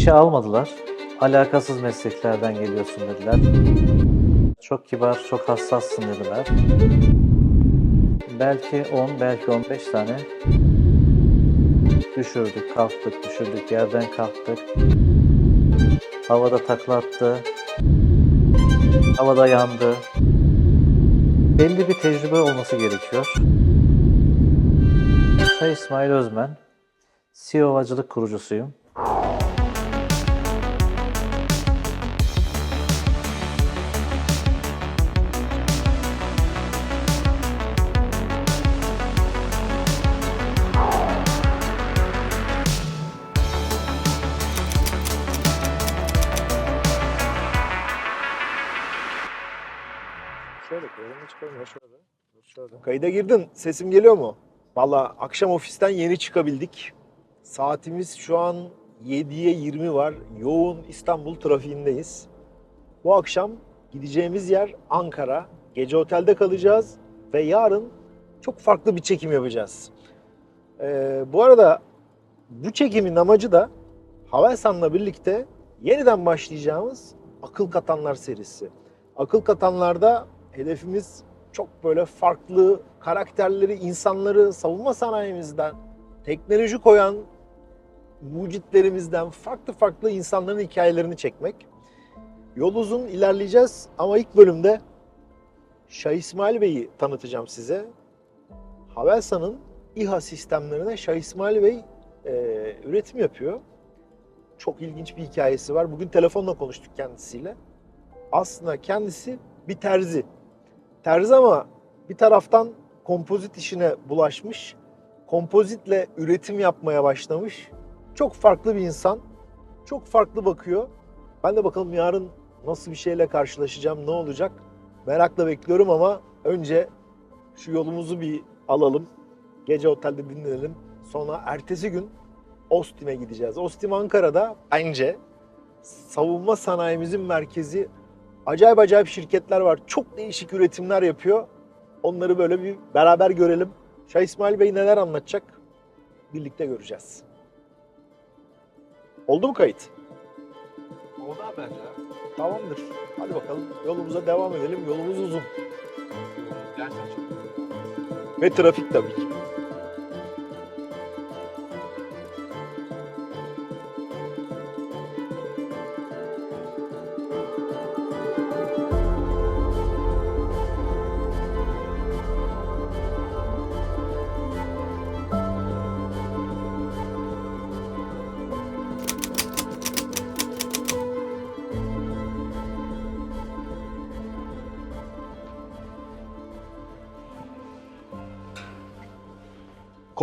İşe almadılar. Alakasız mesleklerden geliyorsun dediler. Çok kibar, çok hassassın dediler. Belki 10, belki 15 tane düşürdük, kalktık, düşürdük, yerden kalktık. Havada takla attı. Havada yandı. Belli bir tecrübe olması gerekiyor. Ben İsmail Özmen, CEO Havacılık kurucusuyum. Şöyle koyalım hiç koyma şöyle. Şöyle. Kayıda girdin. Sesim geliyor mu? Valla akşam ofisten yeni çıkabildik. Saatimiz şu an 7'ye 20 var. Yoğun İstanbul trafiğindeyiz. Bu akşam gideceğimiz yer Ankara. Gece otelde kalacağız ve yarın çok farklı bir çekim yapacağız. Ee, bu arada bu çekimin amacı da Havelsan'la birlikte yeniden başlayacağımız Akıl Katanlar serisi. Akıl Katanlar'da hedefimiz çok böyle farklı karakterleri, insanları savunma sanayimizden, teknoloji koyan mucitlerimizden farklı farklı insanların hikayelerini çekmek. Yol uzun ilerleyeceğiz ama ilk bölümde Şah İsmail Bey'i tanıtacağım size. Havelsan'ın İHA sistemlerine Şah İsmail Bey e, üretim yapıyor. Çok ilginç bir hikayesi var. Bugün telefonla konuştuk kendisiyle. Aslında kendisi bir terzi. Terzi ama bir taraftan kompozit işine bulaşmış. Kompozitle üretim yapmaya başlamış. Çok farklı bir insan. Çok farklı bakıyor. Ben de bakalım yarın nasıl bir şeyle karşılaşacağım, ne olacak? Merakla bekliyorum ama önce şu yolumuzu bir alalım. Gece otelde dinlenelim. Sonra ertesi gün Ostim'e gideceğiz. Ostim Ankara'da bence savunma sanayimizin merkezi acayip acayip şirketler var. Çok değişik üretimler yapıyor. Onları böyle bir beraber görelim. Şah İsmail Bey neler anlatacak? Birlikte göreceğiz. Oldu mu kayıt? Oldu abi bence. Tamamdır. Hadi bakalım yolumuza devam edelim. Yolumuz uzun. Gerçekten Ve trafik tabii ki.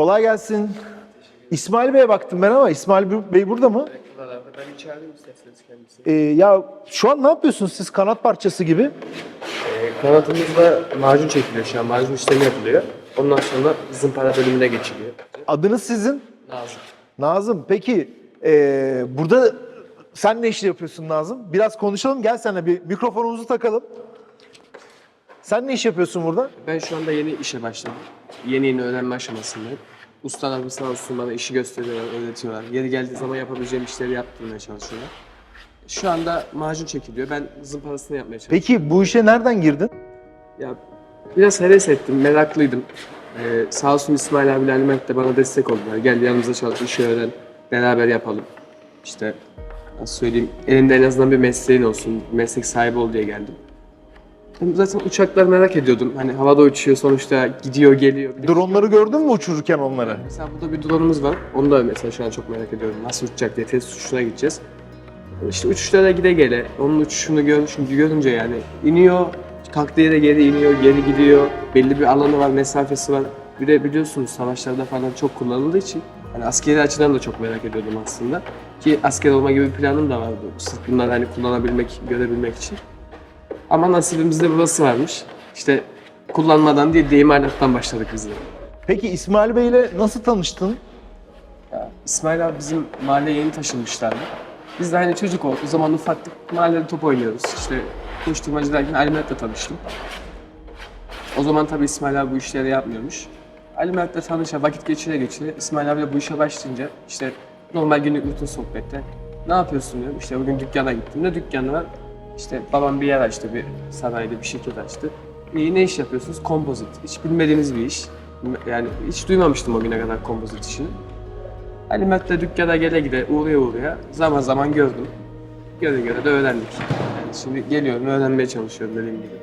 Kolay gelsin. İsmail Bey'e baktım ben ama İsmail Bey burada mı? Ben içerideyim isterseniz kendisi. Ee, ya şu an ne yapıyorsunuz siz kanat parçası gibi? Ee, kanatımızda macun çekiliyor şu an. Macun işlemi yapılıyor. Ondan sonra zımpara bölümüne geçiliyor. Adınız sizin? Lazım. Nazım. Peki ee, burada sen ne işi yapıyorsun Nazım? Biraz konuşalım. Gel seninle bir mikrofonumuzu takalım. Sen ne iş yapıyorsun burada? Ben şu anda yeni işe başladım. Yeni yeni öğrenme aşamasındayım. Ustalarım sağ olsun bana işi gösteriyorlar, öğretiyorlar. Yeri geldiği zaman yapabileceğim işleri yaptırmaya çalışıyorlar. Şu anda macun çekiliyor. Ben zımparasını yapmaya çalışıyorum. Peki bu işe nereden girdin? Ya biraz heves ettim, meraklıydım. Ee, sağ olsun İsmail abiyle Ali Mert de bana destek oldular. Gel yanımıza çalış, işi öğren, beraber yapalım. İşte nasıl söyleyeyim, elinde en azından bir mesleğin olsun, meslek sahibi ol diye geldim. Zaten uçaklar merak ediyordum. Hani havada uçuyor sonuçta, gidiyor geliyor. Dronları gördün mü uçururken onları? Mesela burada bir drone'umuz var. Onu da mesela şu an çok merak ediyorum. Nasıl uçacak diye test uçuşuna gideceğiz. İşte uçuşlara gide gele, onun uçuşunu gör, şimdi görünce yani iniyor, kalktığı yere geri iniyor, geri gidiyor. Belli bir alanı var, mesafesi var. Bir de biliyorsunuz savaşlarda falan çok kullanıldığı için hani askeri açıdan da çok merak ediyordum aslında. Ki asker olma gibi bir planım da vardı. Sırf bunları hani kullanabilmek, görebilmek için. Ama nasibimizde burası varmış. İşte kullanmadan değil, de imalattan başladık biz de. Peki İsmail Bey ile nasıl tanıştın? Ya, İsmail abi bizim mahalleye yeni taşınmışlardı. Biz de hani çocuk olduk. O zaman ufaktık. Mahallede top oynuyoruz. İşte koşturmacıdayken Ali Mert'le tanıştım. O zaman tabii İsmail abi bu işleri yapmıyormuş. Ali Mert'le tanışa vakit geçire geçire İsmail abiyle bu işe başlayınca işte normal günlük rutin sohbette Ne yapıyorsun diyorum. İşte bugün dükkana gittim de dükkanda işte babam bir yer açtı, bir sanayide bir şirket açtı. İyi ne iş yapıyorsunuz? Kompozit. Hiç bilmediğiniz bir iş. Yani hiç duymamıştım o güne kadar kompozit işini. Ali Mert de dükkana gele gide uğraya uğraya zaman zaman gördüm. Göre göre de öğrendik. Yani şimdi geliyorum öğrenmeye çalışıyorum dediğim gibi.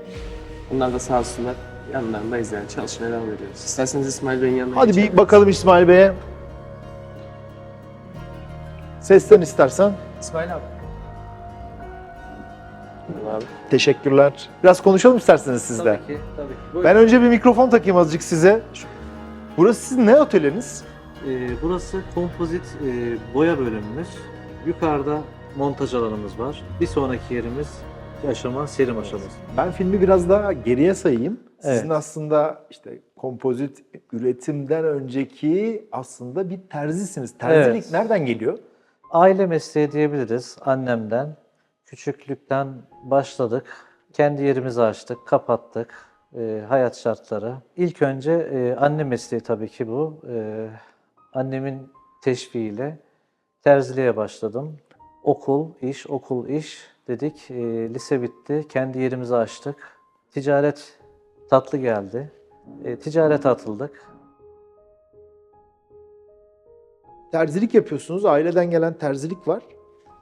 Onlar da sağ olsunlar yanlarındayız yani çalışmaya devam ediyoruz. İsterseniz İsmail Bey'in yanına Hadi geçelim. bir bakalım İsmail Bey'e. Sesten istersen. İsmail abi. Abi. Teşekkürler. Biraz konuşalım isterseniz sizle. Tabii ki, tabii ki. Buyurun. Ben önce bir mikrofon takayım azıcık size. Burası sizin ne atölyeniz? Ee, burası kompozit e, boya bölümümüz. Yukarıda montaj alanımız var. Bir sonraki yerimiz aşama serim aşaması. Ben filmi biraz daha geriye sayayım. Sizin Evet. aslında işte kompozit üretimden önceki aslında bir terzisiniz. Terzilik Evet. nereden geliyor? Aile mesleği diyebiliriz annemden. Küçüklükten başladık. Kendi yerimizi açtık, kapattık. Ee, hayat şartları. İlk önce e, anne mesleği tabii ki bu. Ee, annemin teşviğiyle terziliğe başladım. Okul, iş, okul, iş dedik. Ee, lise bitti, kendi yerimizi açtık. Ticaret tatlı geldi. Ee, ticarete atıldık. Terzilik yapıyorsunuz. Aileden gelen terzilik var.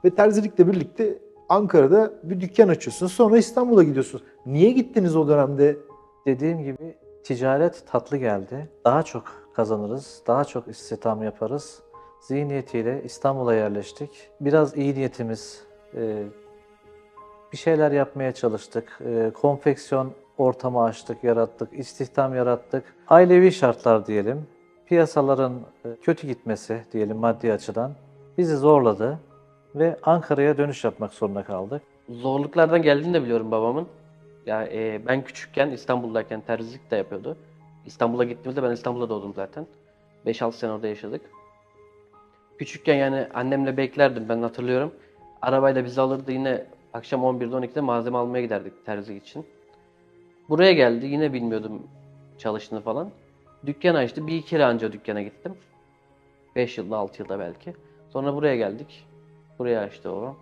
Ve terzilikle birlikte Ankara'da bir dükkan açıyorsunuz. Sonra İstanbul'a gidiyorsunuz. Niye gittiniz o dönemde? Dediğim gibi ticaret tatlı geldi. Daha çok kazanırız, daha çok istihdam yaparız. Zihniyetiyle İstanbul'a yerleştik. Biraz iyi niyetimiz, e, bir şeyler yapmaya çalıştık. E, Konfeksiyon ortamı açtık, yarattık, istihdam yarattık. Ailevi şartlar diyelim, piyasaların e, kötü gitmesi diyelim maddi açıdan bizi zorladı ve Ankara'ya dönüş yapmak zorunda kaldık. Zorluklardan geldiğini de biliyorum babamın. Ya e, ben küçükken İstanbul'dayken terzilik de yapıyordu. İstanbul'a gittiğimizde ben İstanbul'da doğdum zaten. 5-6 sene orada yaşadık. Küçükken yani annemle beklerdim ben hatırlıyorum. Arabayla bizi alırdı yine akşam 11'de 12'de malzeme almaya giderdik terzilik için. Buraya geldi yine bilmiyordum çalıştığını falan. Dükkan açtı. Bir iki kere anca dükkana gittim. 5 yılda 6 yılda belki. Sonra buraya geldik. Buraya açtı o.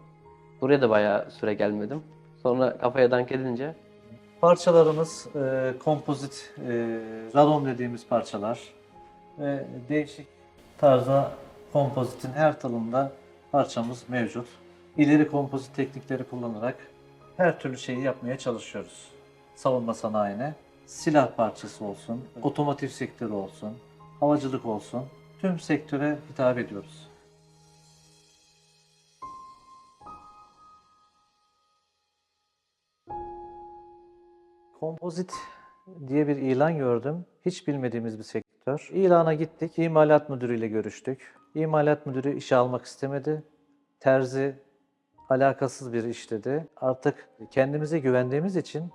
Buraya da bayağı süre gelmedim. Sonra kafaya dank edince Parçalarımız e, kompozit, e, radon dediğimiz parçalar ve değişik tarzda kompozitin her dalında parçamız mevcut. İleri kompozit teknikleri kullanarak her türlü şeyi yapmaya çalışıyoruz. Savunma sanayine silah parçası olsun, otomotiv sektörü olsun, havacılık olsun tüm sektöre hitap ediyoruz. Kompozit diye bir ilan gördüm. Hiç bilmediğimiz bir sektör. İlana gittik. İmalat müdürüyle görüştük. İmalat müdürü işe almak istemedi. Terzi alakasız bir iş dedi. Artık kendimize güvendiğimiz için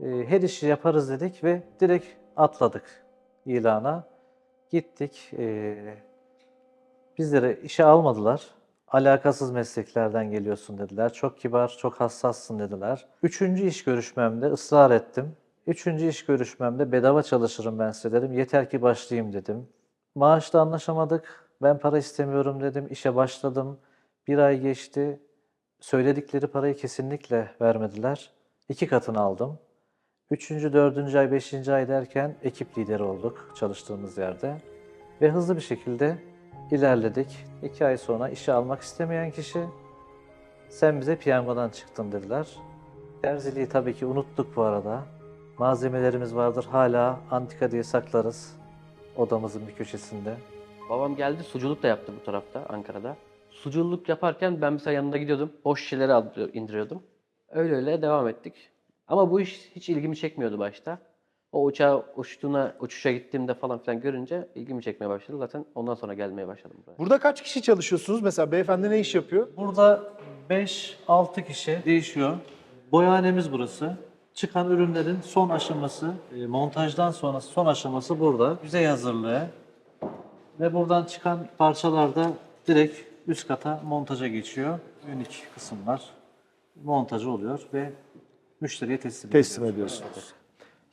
e, her işi yaparız dedik ve direkt atladık ilana. Gittik. E, bizleri işe almadılar. Alakasız mesleklerden geliyorsun dediler. Çok kibar, çok hassassın dediler. Üçüncü iş görüşmemde ısrar ettim. Üçüncü iş görüşmemde bedava çalışırım ben size dedim. Yeter ki başlayayım dedim. Maaşta anlaşamadık. Ben para istemiyorum dedim. İşe başladım. Bir ay geçti. Söyledikleri parayı kesinlikle vermediler. İki katını aldım. Üçüncü, dördüncü ay, beşinci ay derken ekip lideri olduk çalıştığımız yerde. Ve hızlı bir şekilde ilerledik. İki ay sonra işe almak istemeyen kişi sen bize piyangodan çıktın dediler. Terziliği tabii ki unuttuk bu arada. Malzemelerimiz vardır hala antika diye saklarız odamızın bir köşesinde. babam geldi suculuk da yaptı bu tarafta Ankara'da. Suculuk yaparken ben mesela yanında gidiyordum. Boş şişeleri indiriyordum. Öyle öyle devam ettik. Ama bu iş hiç ilgimi çekmiyordu başta. O uçağa uçtuğuna, uçuşa gittiğimde falan filan görünce ilgimi çekmeye başladı. Zaten ondan sonra gelmeye başladım buraya. Burada kaç kişi çalışıyorsunuz? Mesela beyefendi ne iş yapıyor? Burada 5-6 kişi değişiyor. Boyahanemiz burası. Çıkan ürünlerin son aşaması, e, montajdan sonrası son aşaması burada. Yüzey hazırlığı. Ve buradan çıkan parçalar da direkt üst kata montaja geçiyor. Unik kısımlar montajı oluyor ve müşteriye teslim, Teslim ediyorsunuz.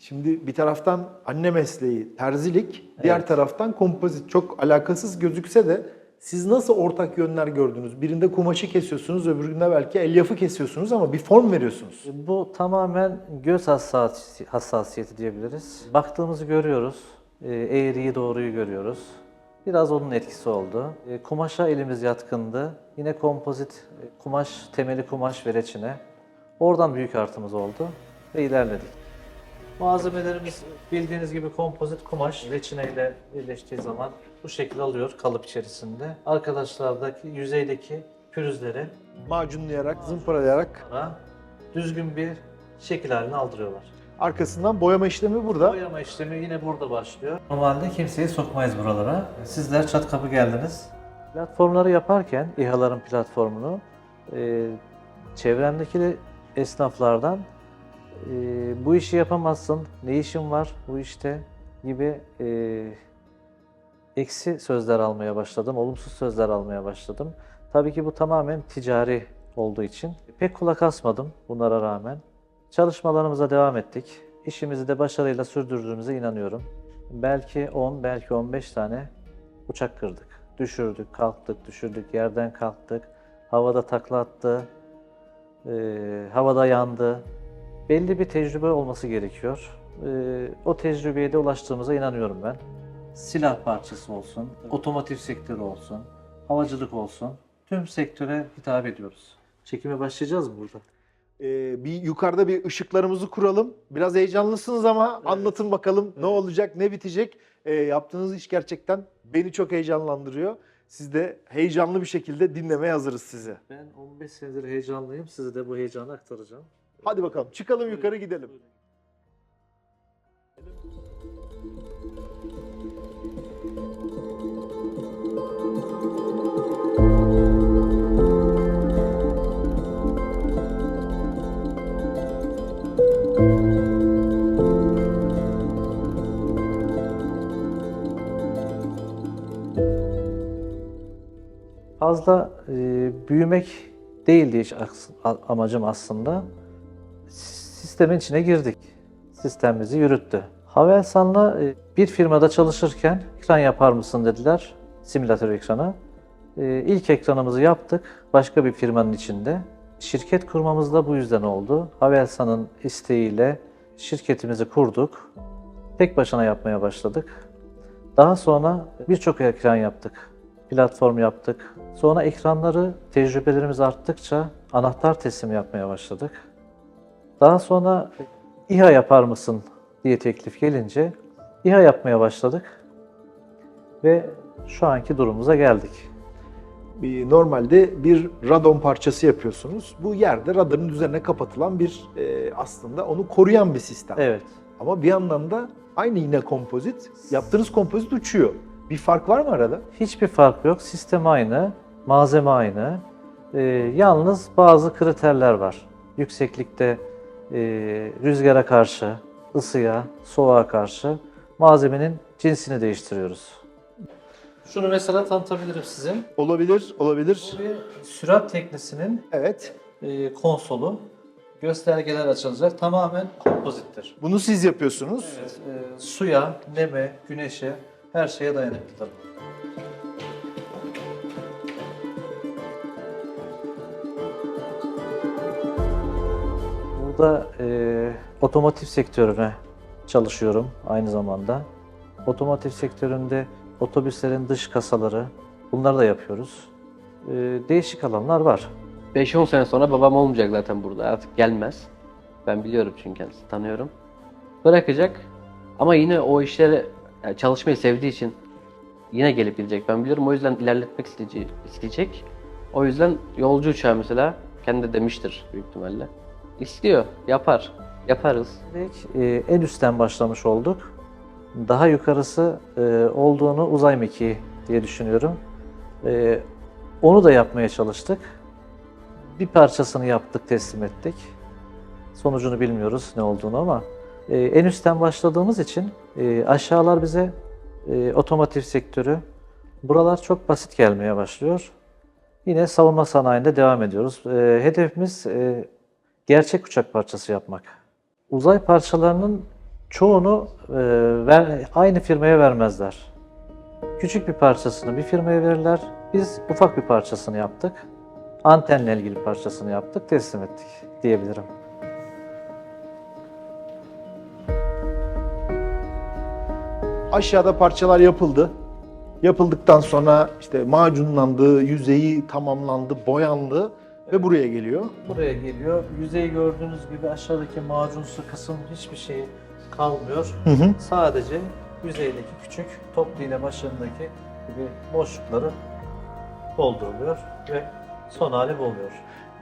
Şimdi bir taraftan anne mesleği terzilik, diğer Evet. taraftan kompozit. Çok alakasız gözükse de Siz nasıl ortak yönler gördünüz? Birinde kumaşı kesiyorsunuz, öbüründe belki elyafı kesiyorsunuz ama bir form veriyorsunuz. Bu tamamen göz hassasiyeti, hassasiyeti diyebiliriz. Baktığımızı görüyoruz. E, Eğriyi doğruyu görüyoruz. Biraz onun etkisi oldu. E, Kumaşa elimiz yatkındı. Yine kompozit e, kumaş, temeli kumaş ve reçine. Oradan büyük artımız oldu ve ilerledik. Malzemelerimiz bildiğiniz gibi kompozit kumaş reçine ile birleştiği zaman bu şekil alıyor kalıp içerisinde. Arkadaşlardaki yüzeydeki pürüzleri Macunlayarak, zımparalayarak. sonra düzgün bir şekil haline aldırıyorlar. Arkasından boyama işlemi burada. Boyama işlemi yine burada başlıyor. Normalde kimseyi sokmayız buralara. Sizler çat kapı geldiniz. Platformları yaparken, İHA'ların platformunu, e, çevremdeki esnaflardan e, bu işi yapamazsın, ne işin var bu işte gibi e, eksi sözler almaya başladım, olumsuz sözler almaya başladım. Tabii ki bu tamamen ticari olduğu için pek kulak asmadım bunlara rağmen. Çalışmalarımıza devam ettik. İşimizi de başarıyla sürdürdüğümüze inanıyorum. Belki 10, belki 15 tane uçak kırdık. Düşürdük, kalktık, düşürdük, yerden kalktık. Havada takla attı, eee, havada yandı. Belli bir tecrübe olması gerekiyor. Eee, o tecrübeye de ulaştığımıza inanıyorum ben. Silah parçası olsun, otomotiv sektörü olsun, havacılık olsun. Tüm sektöre hitap ediyoruz. Çekime başlayacağız mı burada? Ee, bir yukarıda bir ışıklarımızı kuralım. Biraz heyecanlısınız ama anlatın bakalım ne olacak, ne bitecek. Ee, yaptığınız iş gerçekten beni çok heyecanlandırıyor. Siz de heyecanlı bir şekilde dinlemeye hazırız sizi. Ben 15 senedir heyecanlıyım. Size de bu heyecanı aktaracağım. Hadi bakalım çıkalım yukarı gidelim. Fazla e, büyümek değildi hiç amacım aslında. Sistemin içine girdik. Sistemimizi yürüttü. Havelsan'la e, bir firmada çalışırken ekran yapar mısın dediler. Simülatör ekranı. E, ilk ekranımızı yaptık. Başka bir firmanın içinde. Şirket kurmamız da bu yüzden oldu. Havelsan'ın isteğiyle şirketimizi kurduk. Tek başına yapmaya başladık. Daha sonra birçok ekran yaptık. Platform yaptık. Sonra ekranları tecrübelerimiz arttıkça anahtar teslim yapmaya başladık. Daha sonra İHA yapar mısın diye teklif gelince İHA yapmaya başladık. Ve şu anki durumumuza geldik. Normalde bir radon parçası yapıyorsunuz. Bu yerde radarın üzerine kapatılan bir e, aslında onu koruyan bir sistem. Evet. Ama bir yandan da aynı yine kompozit. Yaptığınız kompozit uçuyor. Bir fark var mı arada? Hiçbir fark yok. Sistem aynı, malzeme aynı. Ee, yalnız bazı kriterler var. Yükseklikte e, rüzgara karşı, ısıya, soğuğa karşı malzemenin cinsini değiştiriyoruz. Şunu mesela tanıtabilirim size. Olabilir, olabilir. Bu bir sürat teknesinin Evet. e, konsolu. Göstergeler açılacak. Tamamen kompozittir. Bunu siz yapıyorsunuz. Evet, e, suya, neme, güneşe her şeye dayanıklıdır. Burada e, otomotiv sektörüne çalışıyorum aynı zamanda. Otomotiv sektöründe otobüslerin dış kasaları, bunları da yapıyoruz. E, değişik alanlar var. 5-10 sene sonra babam olmayacak zaten burada. Artık gelmez. Ben biliyorum çünkü kendisini tanıyorum. Bırakacak. Ama yine o işleri yani çalışmayı sevdiği için yine gelip gidecek. Ben biliyorum o yüzden ilerletmek isteyecek. O yüzden yolcu uçağı mesela kendi de demiştir büyük ihtimalle. İstiyor, yapar. Yaparız. Direkt, e, en üstten başlamış olduk. Daha yukarısı e, olduğunu uzay mekiği diye düşünüyorum. E, onu da yapmaya çalıştık. Bir parçasını yaptık, teslim ettik. Sonucunu bilmiyoruz ne olduğunu ama e, en üstten başladığımız için e, aşağılar bize e, otomotiv sektörü, buralar çok basit gelmeye başlıyor. Yine savunma sanayinde devam ediyoruz. E, hedefimiz e, gerçek uçak parçası yapmak. Uzay parçalarının çoğunu e, ver, aynı firmaya vermezler. Küçük bir parçasını bir firmaya verirler, Biz ufak bir parçasını yaptık. Antenle ilgili parçasını yaptık, teslim ettik diyebilirim. Aşağıda parçalar yapıldı. Yapıldıktan sonra işte macunlandı, yüzeyi tamamlandı, boyandı ve buraya geliyor. Buraya geliyor. Yüzeyi gördüğünüz gibi aşağıdaki macunsu kısım hiçbir şey kalmıyor. Hı hı. Sadece yüzeydeki küçük top iğne başlarındaki gibi boşlukları dolduruluyor ve son hali bu oluyor.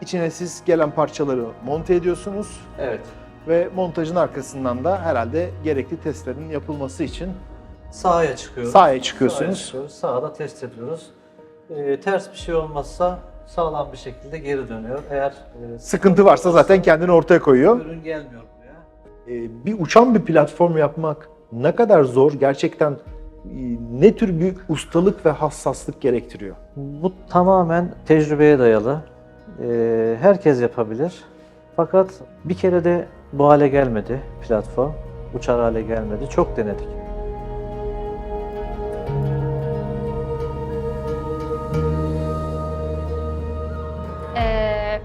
İçine siz gelen parçaları monte ediyorsunuz Evet. ve montajın arkasından da herhalde gerekli testlerin yapılması için Sahaya çıkıyoruz. sahaya Sahaya çıkıyorsunuz. çıkıyoruz. Sahada test ediyoruz. Ee, ters bir şey olmazsa sağlam bir şekilde geri dönüyor. Eğer e, Sıkıntı varsa zaten kendini ortaya koyuyor. ürün gelmiyor buraya. Ee, bir uçan bir platform yapmak ne kadar zor gerçekten e, ne tür bir ustalık ve hassaslık gerektiriyor? Bu tamamen tecrübeye dayalı. Ee, herkes yapabilir. Fakat bir kere de bu hale gelmedi platform. Uçar hale gelmedi. Çok denedik.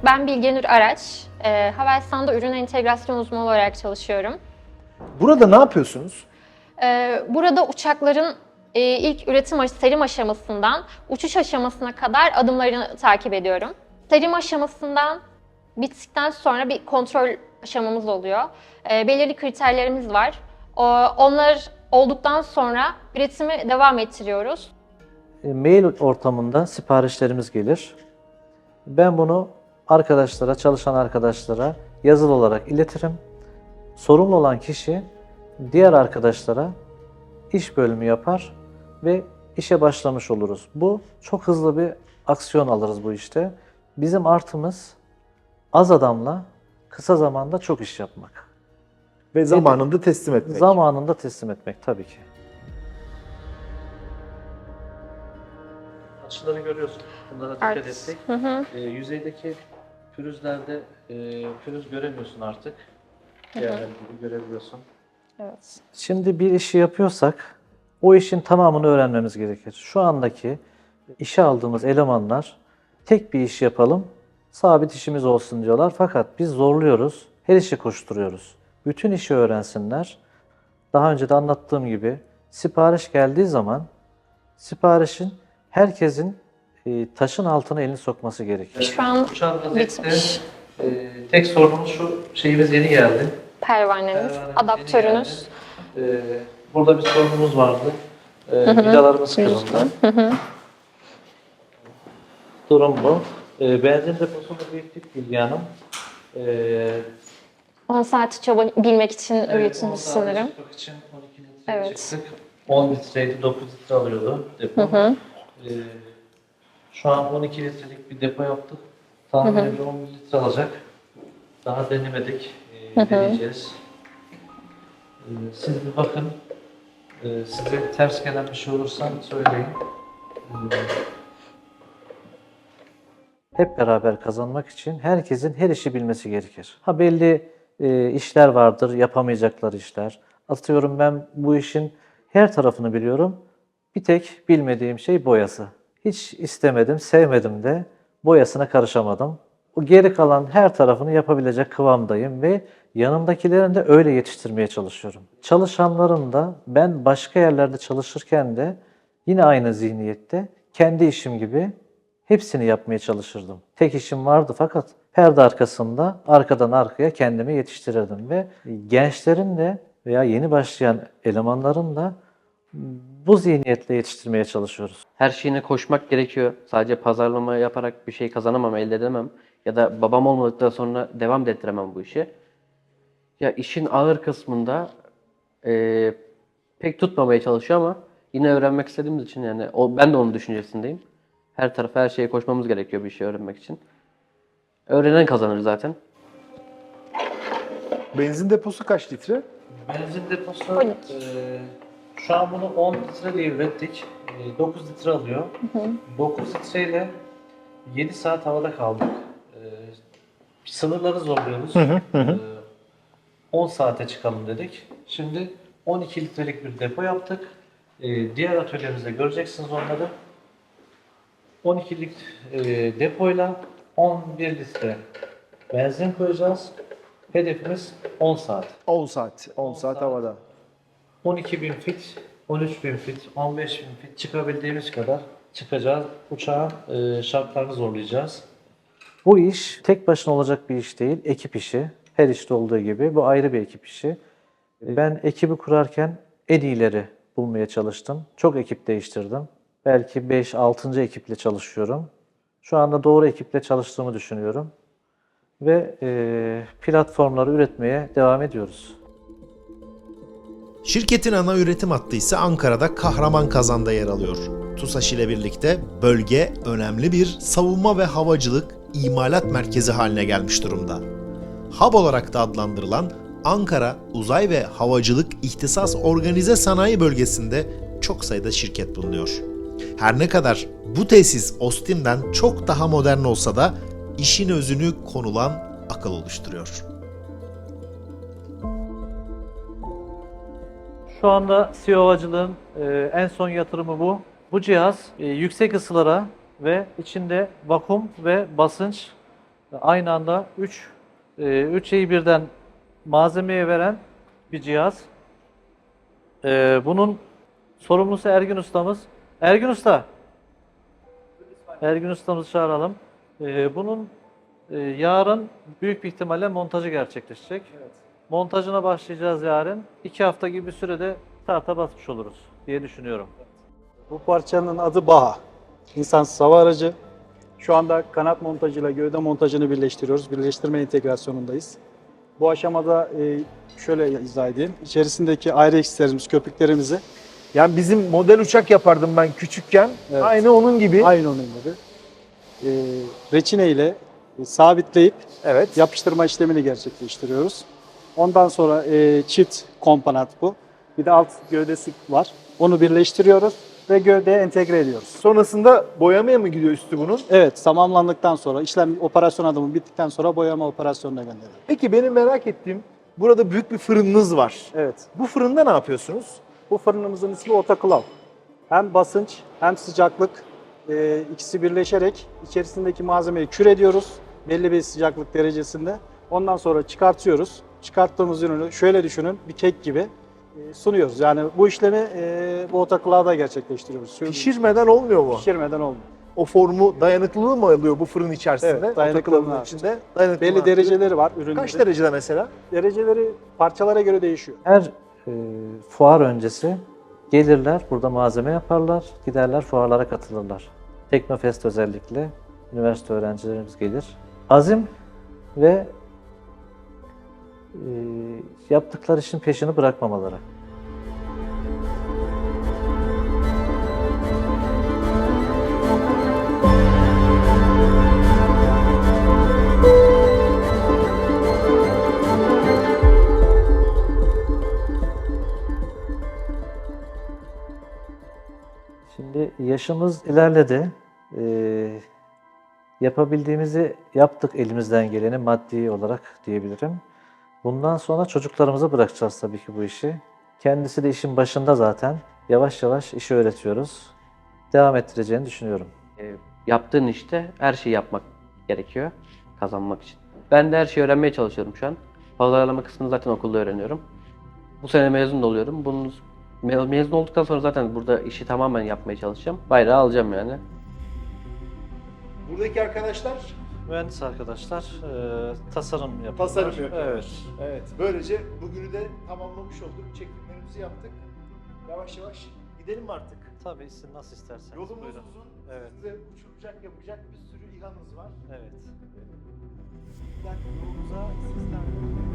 Ee, ben Bilgenur Araç. Ee, Havelsan'da ürün entegrasyon uzmanı olarak çalışıyorum. Burada ne yapıyorsunuz? Ee, burada uçakların e, ilk üretim serim aşamasından uçuş aşamasına kadar adımlarını takip ediyorum. Serim aşamasından bittikten sonra bir kontrol aşamamız oluyor. Ee, belirli kriterlerimiz var. O- onlar olduktan sonra üretimi devam ettiriyoruz. E, mail ortamında siparişlerimiz gelir. Ben bunu arkadaşlara, çalışan arkadaşlara yazılı olarak iletirim. Sorumlu olan kişi diğer arkadaşlara iş bölümü yapar ve işe başlamış oluruz. Bu çok hızlı bir aksiyon alırız bu işte. Bizim artımız az adamla kısa zamanda çok iş yapmak. Ve zamanında teslim etmek. Zamanında teslim etmek tabii ki. Açıları görüyorsun. Bunlara dikkat Art. ettik. Hı hı. Ee, yüzeydeki pürüzlerde e, pürüz göremiyorsun artık. Diğerleri gibi görebiliyorsun. Evet. Şimdi bir işi yapıyorsak o işin tamamını öğrenmemiz gerekir. Şu andaki işe aldığımız elemanlar tek bir iş yapalım, sabit işimiz olsun diyorlar. Fakat biz zorluyoruz, her işi koşturuyoruz. Bütün işi öğrensinler. Daha önce de anlattığım gibi sipariş geldiği zaman siparişin herkesin e, taşın altına elini sokması gerekir. Şu an Uçan bitmiş. e, tek sorunumuz şu şeyimiz yeni geldi. Pervaneniz, Pervanemiz yeni adaptörünüz. Ee, burada bir sorunumuz vardı. Ee, vidalarımız kırıldı. Durum bu. Ee, benzin deposunu büyüttük Bilge Hanım. Ee, 10 saat çaba bilmek için on saate sanırım. çıkmak için 12 litre Evet. çıktık. 10 litreydi, 9 litre alıyordu depo. hı. Ee, şu an 12 litrelik bir depo yaptık. Tahminimce 11 litre alacak. Daha denemedik. Ee, deneyeceğiz. Ee, siz bir bakın. Ee, size ters gelen bir şey olursa söyleyin. Ee, hep beraber kazanmak için herkesin her işi bilmesi gerekir. Ha belli e, işler vardır, yapamayacaklar işler. Atıyorum ben bu işin her tarafını biliyorum. Bir tek bilmediğim şey boyası. Hiç istemedim, sevmedim de boyasına karışamadım. O geri kalan her tarafını yapabilecek kıvamdayım ve yanımdakilerini de öyle yetiştirmeye çalışıyorum. Çalışanlarım da ben başka yerlerde çalışırken de yine aynı zihniyette kendi işim gibi hepsini yapmaya çalışırdım. Tek işim vardı fakat perde arkasında arkadan arkaya kendimi yetiştirirdim ve gençlerin de veya yeni başlayan elemanların da bu zihniyetle yetiştirmeye çalışıyoruz. Her şeyine koşmak gerekiyor. Sadece pazarlama yaparak bir şey kazanamam, elde edemem. Ya da babam olmadıktan sonra devam da ettiremem bu işi. Ya işin ağır kısmında eee, pek tutmamaya çalışıyor ama yine öğrenmek istediğimiz için yani o, ben de onun düşüncesindeyim. Her tarafa her şeye koşmamız gerekiyor bir şey öğrenmek için. Öğrenen kazanır zaten. Benzin deposu kaç litre? Benzin deposu 12. eee, şu an bunu 10 litre diye ürettik. Eee, 9 litre alıyor. 9 litreyle 7 saat havada kaldık. Eee, sınırları zorluyoruz. Eee, 10 saate çıkalım dedik. Şimdi 12 litrelik bir depo yaptık. Eee, diğer atölyemizde göreceksiniz onları. 12'lik e, depoyla 11 litre benzin koyacağız. Hedefimiz 10 saat. 10 saat. 10 saat saat. havada. 12.000 fit, 13.000 fit, 15.000 fit çıkabildiğimiz kadar çıkacağız. Uçağın e, şartlarını zorlayacağız. Bu iş tek başına olacak bir iş değil, ekip işi. Her işte olduğu gibi bu ayrı bir ekip işi. Ben ekibi kurarken en iyileri bulmaya çalıştım. Çok ekip değiştirdim. Belki 5-6. ekiple çalışıyorum. Şu anda doğru ekiple çalıştığımı düşünüyorum. Ve e, platformları üretmeye devam ediyoruz. Şirketin ana üretim hattı ise Ankara'da Kahraman Kazan'da yer alıyor. TUSAŞ ile birlikte bölge önemli bir savunma ve havacılık imalat merkezi haline gelmiş durumda. Hub olarak da adlandırılan Ankara Uzay ve Havacılık İhtisas Organize Sanayi Bölgesi'nde çok sayıda şirket bulunuyor. Her ne kadar bu tesis Austin'den çok daha modern olsa da işin özünü konulan akıl oluşturuyor. Şu anda CEO havacılığın e, en son yatırımı bu. Bu cihaz e, yüksek ısılara ve içinde vakum ve basınç e, aynı anda 3 3 şeyi birden malzemeye veren bir cihaz. E, bunun sorumlusu Ergün ustamız. Ergün usta. Ergün ustamızı çağıralım. E, bunun e, yarın büyük bir ihtimalle montajı gerçekleşecek. Montajına başlayacağız yarın. İki hafta gibi bir sürede starta basmış oluruz diye düşünüyorum. Bu parçanın adı Baha. İnsansız hava aracı. Şu anda kanat montajıyla gövde montajını birleştiriyoruz. Birleştirme entegrasyonundayız. Bu aşamada e, şöyle izah edeyim. İçerisindeki ayrı ekslerimiz, köpüklerimizi Yani bizim model uçak yapardım ben küçükken. Evet. Aynı onun gibi. aynı onun gibi e, reçine ile sabitleyip Evet. yapıştırma işlemini gerçekleştiriyoruz. Ondan sonra e, çift komponent bu. Bir de alt gövdesi var. Onu birleştiriyoruz ve gövdeye entegre ediyoruz. Sonrasında boyamaya mı gidiyor üstü bunun? Evet, tamamlandıktan sonra, işlem operasyon adımı bittikten sonra boyama operasyonuna gönderiyoruz. Peki benim merak ettiğim burada büyük bir fırınınız var. Evet, Bu fırında ne yapıyorsunuz? bu fırınımızın ismi otoklav. Hem basınç hem sıcaklık e, ikisi birleşerek içerisindeki malzemeyi kür ediyoruz belli bir sıcaklık derecesinde. Ondan sonra çıkartıyoruz. Çıkarttığımız ürünü şöyle düşünün, bir kek gibi e, sunuyoruz. Yani bu işlemi e, bu otoklavda gerçekleştiriyoruz. Pişirmeden olmuyor mu? Pişirmeden olmuyor. O formu dayanıklılığı mı alıyor bu fırın içerisinde? Evet, dayanıklılığını Otoklavanın artırıyor. içinde dayanıklılığı Belli artıyor. dereceleri var ürünlerin. Kaç derecede mesela? Dereceleri parçalara göre değişiyor. Her e, fuar öncesi gelirler, burada malzeme yaparlar, giderler fuarlara katılırlar. Teknofest özellikle üniversite öğrencilerimiz gelir. Azim ve yaptıkları işin peşini bırakmamaları. Şimdi yaşımız ilerledi. Ee, yapabildiğimizi yaptık elimizden geleni maddi olarak diyebilirim. Bundan sonra çocuklarımıza bırakacağız tabii ki bu işi. Kendisi de işin başında zaten. Yavaş yavaş işi öğretiyoruz. Devam ettireceğini düşünüyorum. E, yaptığın işte her şeyi yapmak gerekiyor kazanmak için. Ben de her şeyi öğrenmeye çalışıyorum şu an. Pazarlama kısmını zaten okulda öğreniyorum. Bu sene mezun da oluyorum. Bunun me- mezun olduktan sonra zaten burada işi tamamen yapmaya çalışacağım. Bayrağı alacağım yani. Buradaki arkadaşlar Mühendis arkadaşlar e, tasarım yapıyorlar. tasarım yapıyorlar. Evet. Evet. Böylece bugünü de tamamlamış olduk. Çekimlerimizi yaptık. Yavaş yavaş gidelim mi artık? Tabii siz nasıl isterseniz. Yolumuz buyurun. uzun. Evet. Size uçuracak yapacak bir sürü İHA'nız var. Evet. Ben yolumuza sizden